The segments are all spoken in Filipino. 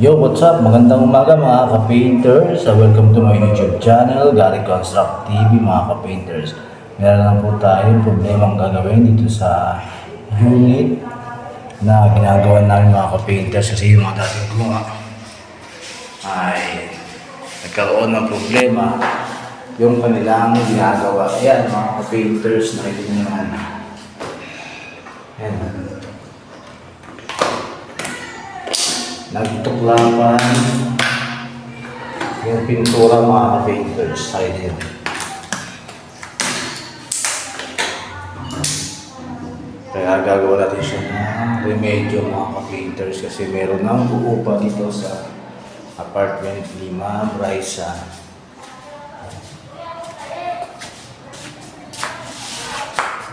Yo, what's up? Magandang umaga mga ka-painters. Uh, welcome to my YouTube channel, Gary Construct TV mga ka-painters. Meron lang po tayong problemang gagawin dito sa unit na ginagawa namin mga ka-painters kasi yung mga dating gumawa ay nagkaroon ng problema yung kanilang ginagawa. Ayan mga ka-painters, nakikita nyo naman. Ayan. Nagtuklapan yung pintura mga ka-painters side yun. Kaya gagawa natin siya ng remedyo mga ka-painters kasi meron nang uupa dito sa apartment ni Ma'am Raisa.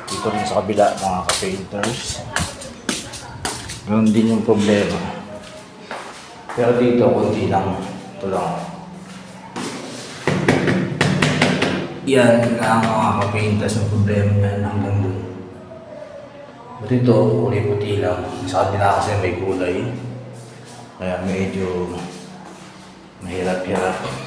Dito rin sa kabila mga ka-painters. Ganun din yung problema. Pero dito, kunti lang. Ito lang. Yan lang mga kapintas ng problema niyan hanggang doon. But ito, kulay puti lang. Sa kabila kasi may kulay. Kaya medyo mahirap-hirap.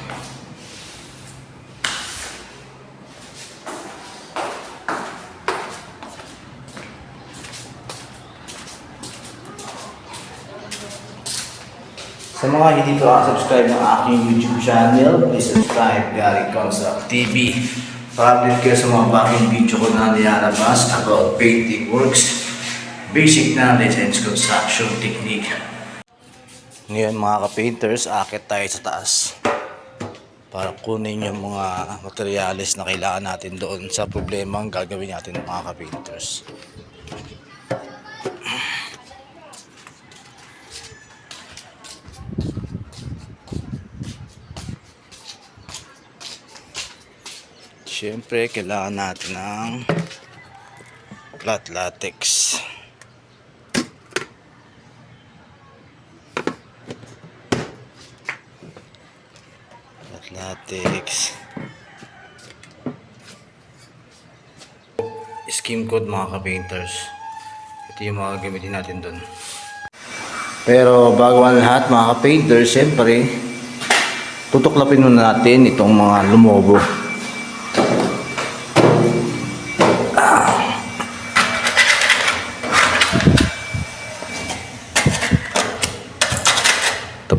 Sa mga hindi pa subscribe ng aking YouTube channel, please subscribe Gary Construct TV. Para update kayo sa mga bagong video ko na nilalabas about painting works, basic knowledge and construction technique. Ngayon mga ka-painters, akit tayo sa taas para kunin yung mga materyales na kailangan natin doon sa problema ang gagawin natin mga ka-painters. Siyempre, kailangan natin ng flat latex. Flat latex. Skim coat mga ka-painters. Ito yung mga gamitin natin doon. Pero bago ang lahat mga ka-painters, siyempre, tutuklapin muna natin itong mga lumobo.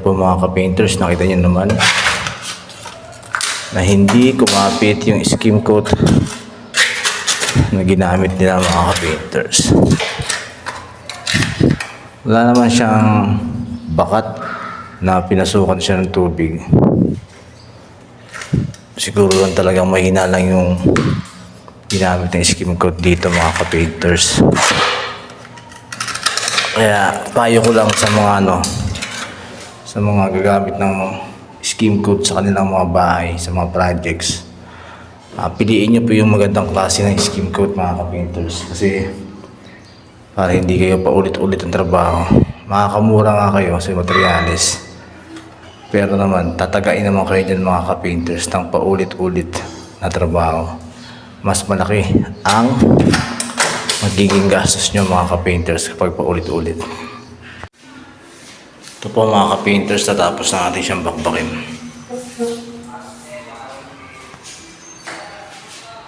Ito po mga ka-painters, nakita niyo naman na hindi kumapit yung skim coat na ginamit nila mga ka-painters. Wala naman siyang bakat na pinasukan siya ng tubig. Siguro lang talagang mahina lang yung ginamit ng skim coat dito mga ka-painters. Kaya payo ko lang sa mga ano, sa mga gagamit ng scheme code sa kanilang mga bahay, sa mga projects. Ah, piliin nyo po yung magandang klase ng scheme code mga ka-painters kasi para hindi kayo paulit-ulit ang trabaho. Makakamura nga kayo sa materials. Pero naman, tatagain naman kayo dyan mga ka-painters ng paulit-ulit na trabaho. Mas malaki ang magiging gastos nyo mga ka-painters kapag paulit-ulit. Ito po mga ka-painters, tatapos na natin siyang bakbakin.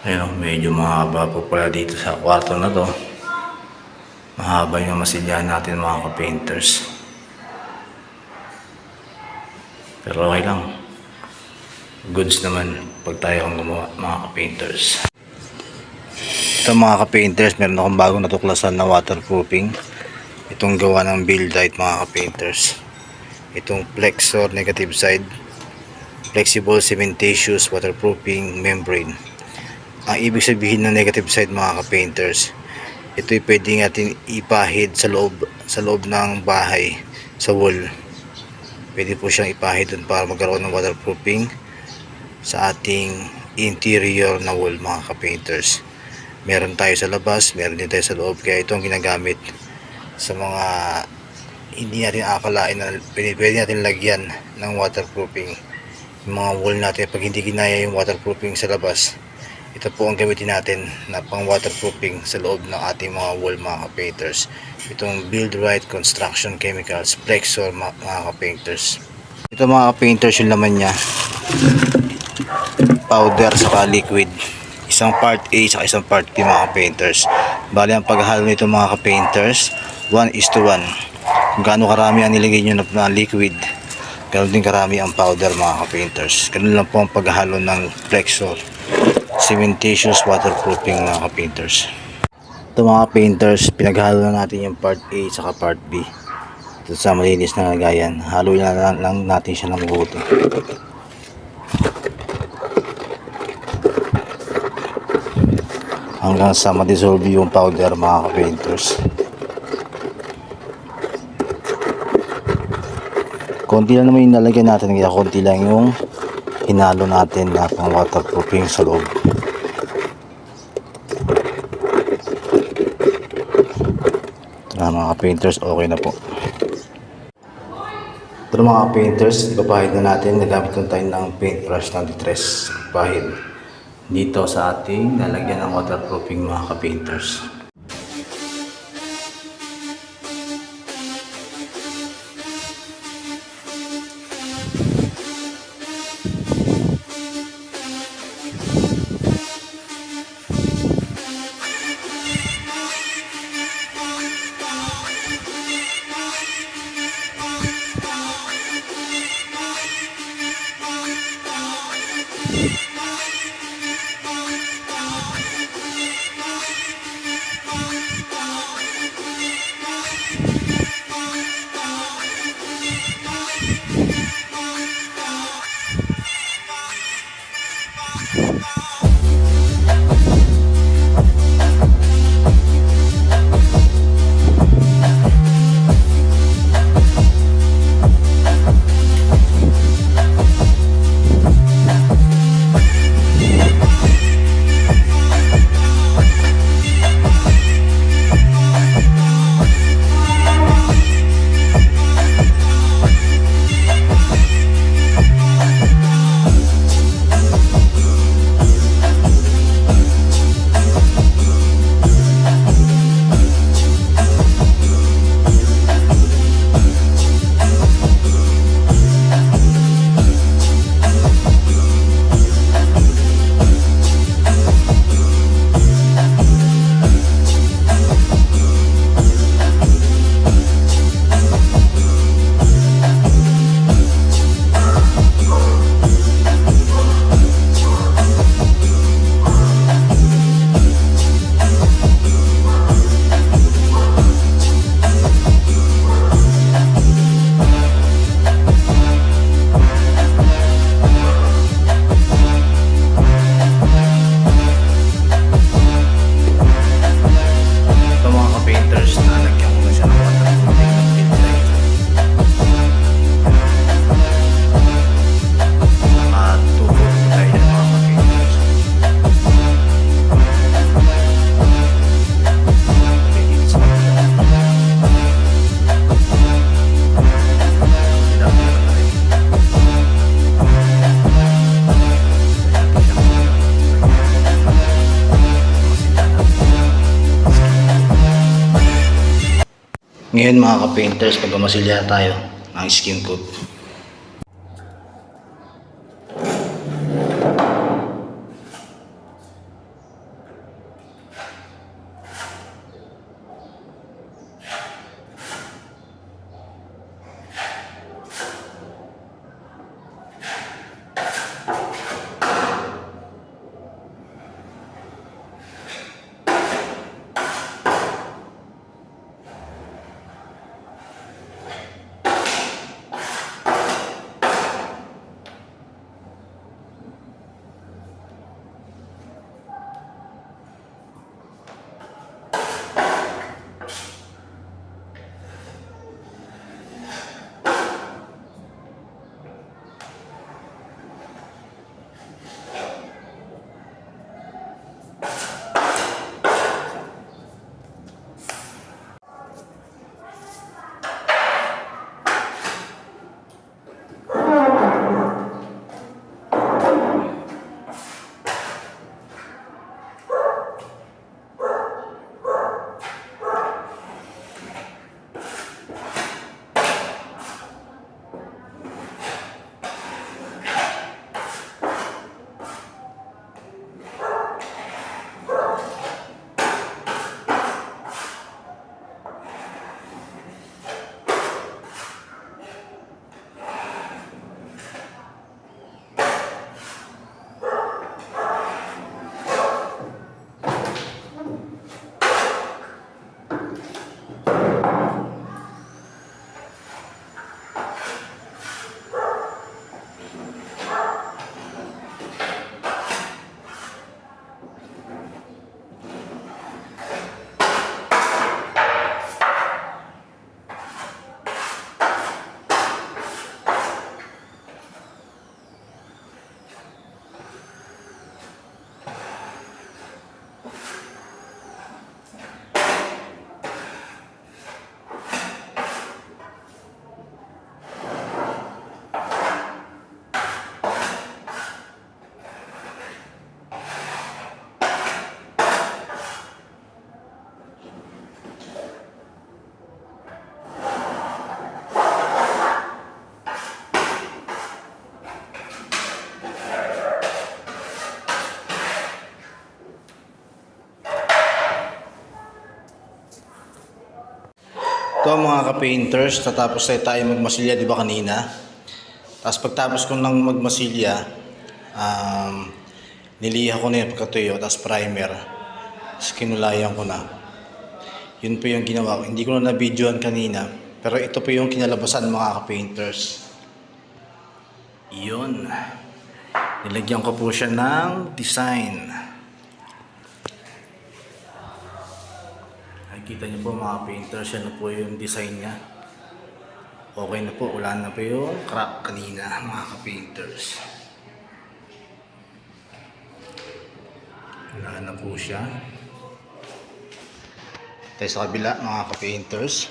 Ayun, oh, medyo mahaba po pala dito sa kwarto na to. Mahaba yung masilyahan natin mga ka-painters. Pero okay lang. Goods naman pag tayo ang gumawa mga ka-painters. Ito mga ka-painters, meron akong bagong natuklasan na waterproofing. Itong gawa ng Buildite mga ka-painters. Itong Flexor negative side. Flexible cementatious waterproofing membrane. Ang ibig sabihin ng negative side mga ka-painters, ito'y pwede natin ipahid sa loob, sa loob ng bahay, sa wall. Pwede po siyang ipahid dun para magkaroon ng waterproofing sa ating interior na wall mga ka-painters. Meron tayo sa labas, meron din tayo sa loob. Kaya ito ang ginagamit sa mga hindi natin akalain na pwede, natin lagyan ng waterproofing. Yung mga wall natin, pag hindi ginaya yung waterproofing sa labas, Ito po ang gamitin natin na pang waterproofing sa loob ng ating mga wall mga painters. Itong Build Right Construction Chemicals Plexor mga, mga painters. Ito mga painters yung laman niya. Powder sa liquid. Isang part A sa isang part B mga painters. Bali ang paghalo nito mga painters 1 is to 1. Kung gaano karami ang nilagay nyo na, liquid, ganoon din karami ang powder mga painters. Ganun lang po ang paghalo ng Plexor cementitious waterproofing mga painters. Ito mga painters, pinaghalo na natin yung part A saka part B. Ito sa malinis na lagayan. Halo na lang, natin siya ng buto. Hanggang sa ma-dissolve yung powder mga painters. Konti lang naman yung nalagyan natin kaya konti lang yung hinalo natin na pang waterproofing sa loob. Ah, mga painters, okay na po. Ito na mga painters, ipapahid na natin. Nagamit na tayo ng paintbrush ng distress pahid. Dito sa ating lalagyan ng waterproofing mga ka-painters. Ngayon mga ka-painters, pagmamasilya tayo ng skin coat. Ito mga ka-painters, tatapos tayo tayo magmasilya, di ba kanina? Tapos pagtapos ko ng magmasilya, um, niliha ko na yung pagkatuyo, tapos primer. Tapos kinulayan ko na. Yun po yung ginawa ko. Hindi ko na na-videoan kanina. Pero ito po yung kinalabasan mga ka-painters. Yun. Nilagyan ko po siya ng design. Nakikita niyo po mga painters, yan na po yung design niya. Okay na po, wala na po yung crack kanina mga ka-painters. Wala na po siya. Tayo sa kabila mga ka-painters.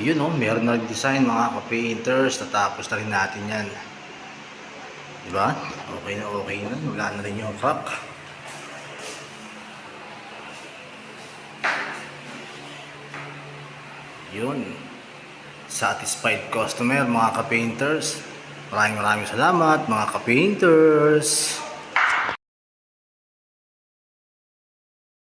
Yun o, meron na nag-design mga ka-painters. Natapos na rin natin yan. Diba? Okay na okay na. Wala na rin yung crack. Yun. Satisfied customer mga ka-painters. Maraming maraming salamat mga ka-painters.